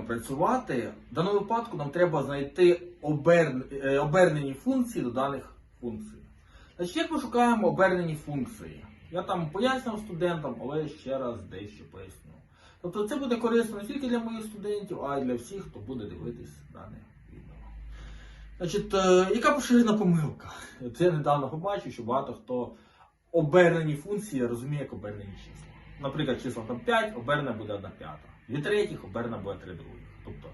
працювати, в даному випадку нам треба знайти е, обернені функції до даних функцій. Значить, як ми шукаємо обернені функції? Я там пояснював студентам, але ще раз дещо поясню. Тобто це буде корисно не тільки для моїх студентів, а й для всіх, хто буде дивитись дане відео. Значить, е, яка поширена помилка? Це я недавно побачив, що багато хто обернені функції розуміє як обернені числа. Наприклад, число там 5, обернена буде 1 п'ята. Дві третіх, обернена буде 3 других. Тобто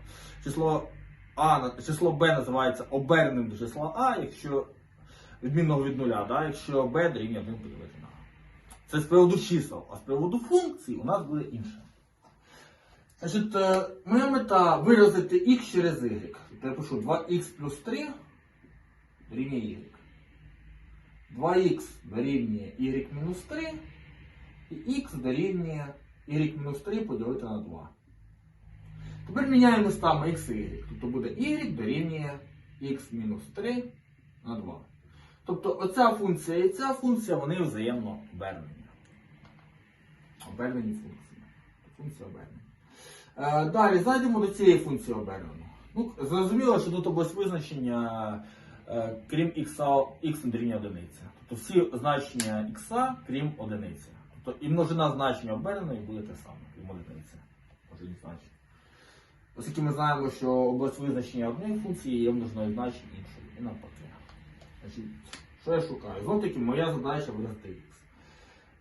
число А, число Б називається оберненим до числа А, якщо відмінного від нуля, да? якщо Б дорівнює 1 поділити на А. Це з приводу чисел, а з приводу функцій у нас буде інше. Значить, е, моя мета виразити x через y. Тобто я пишу 2x плюс 3 дорівнює y. 2х дорівнює y мінус 3 і х дорівнює y мінус 3 поділити на 2. Тепер міняємо містами x і y. Тобто буде y дорівнює x мінус 3 на 2. Тобто оця функція і ця функція вони взаємно обернені. Обернені функції. Функція обернення. Е, Далі зайдемо до цієї функції обернено. Ну, зрозуміло, що тут ось визначення, е, крім x, x дорівнює одиниці. Тобто всі значення x, крім одиниці. Тобто і множина значення оберненої буде те саме, крім одиниці. Множині значень. Оскільки ми знаємо, що область визначення однієї функції є множиною значень іншої. І навпаки. Значить, що я шукаю? Знов таки моя задача виразити x.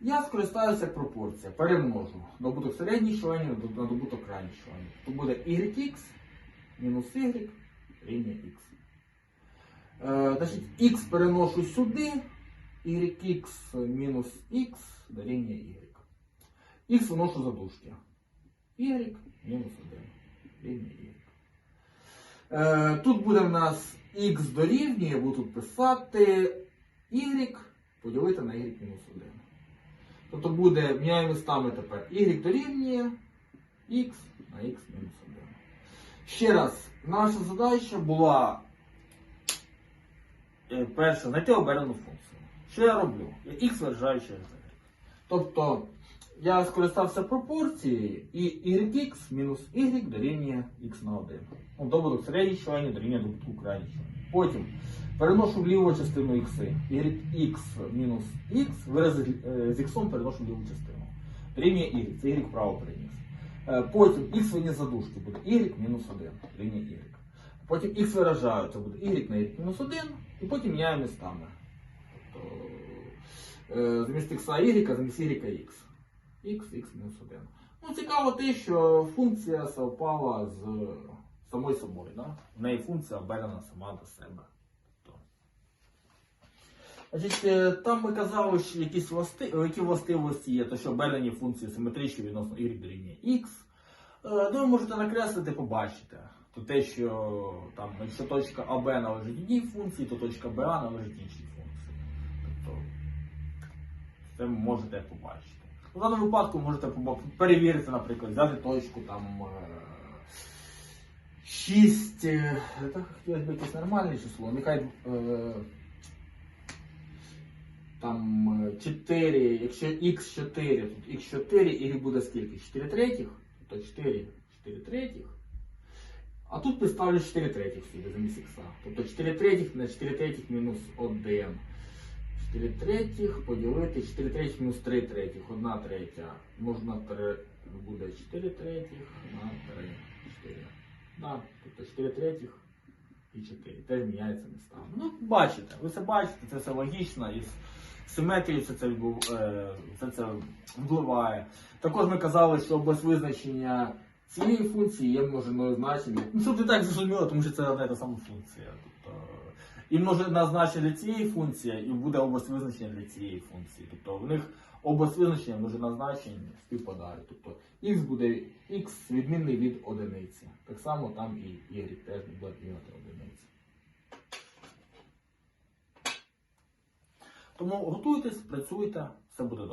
Я скористаюся як пропорція, перемножу добуток середніх членів на добуток крайніх членів. То буде yx мінус y рівня x. Е, значить, x переношу сюди, yx мінус x дорівнює y. x виношу за дужки. y мінус 1 рівня y. Е, тут буде в нас x дорівнює, я буду тут писати y поділити на y мінус 1. Тобто буде, міняємо містами тепер y дорівнює x на x мінус 1. Ще раз, наша задача була е, перше, знайти оберену функцію. Що я роблю? Я x виражаю через y. Тобто я скористався пропорцією і YX мінус y дорівнює x на 1. Ну, добуток середніх членів дорівнює добутку крайніх членів. Потім переношу в ліву частину x. YX мінус x вирази е, з x переношу в ліву частину. Дорівнює y. Це y вправо переніс. Е, Потім x виніс за дужки буде y мінус 1 дорівнює y. Потім x виражаю, це буде y на y мінус 1, і потім міняємо містами. Е, замість x y, замість y x. x, x мінус 1. Ну, цікаво те, що функція совпала з самою собою. Да? В неї функція обернена сама до себе. Тобто, Значить, е, там ми казали, що якісь власти... які властивості є, то що обернені функції симетричні відносно y дорівнює x. Е, Ну, ви можете накреслити, побачите. То те, що там, якщо точка АБ належить одній функції, то точка БА належить іншій Тобто, це можете побачити. У даному випадку можете перевірити, наприклад, взяти точку там е, 6. е, Так, хотілося б якесь нормальне число. Нехай е, там е, 4, якщо x4, тут x4, y буде скільки? 4 третіх, то 4, 4 третіх. А тут представлю 4 третіх сюди замість х. Тобто 4 третіх на 4 третіх мінус 1. 4 третіх поділити 4 третіх мінус 3 третіх, 1 третя. Можна 3, буде 4 третіх на 3. 4. Да, тобто 4 третіх і 4. Теж міняється містами. Ну, бачите, ви це бачите, це все логічно. І з симетрією все це, е, це впливає. Також ми казали, що без визначення цієї функції є множиною значення. Ну, щоб ти так зрозуміло, тому що це одна і та сама функція. Тобто, і може назначення для цієї функції, і буде область визначення для цієї функції. Тобто в них область визначення може назначення співпадає. Тобто x буде x відмінний від одиниці. Так само там і y теж буде відмінити одиниці. Тому готуйтесь, працюйте, все буде добре.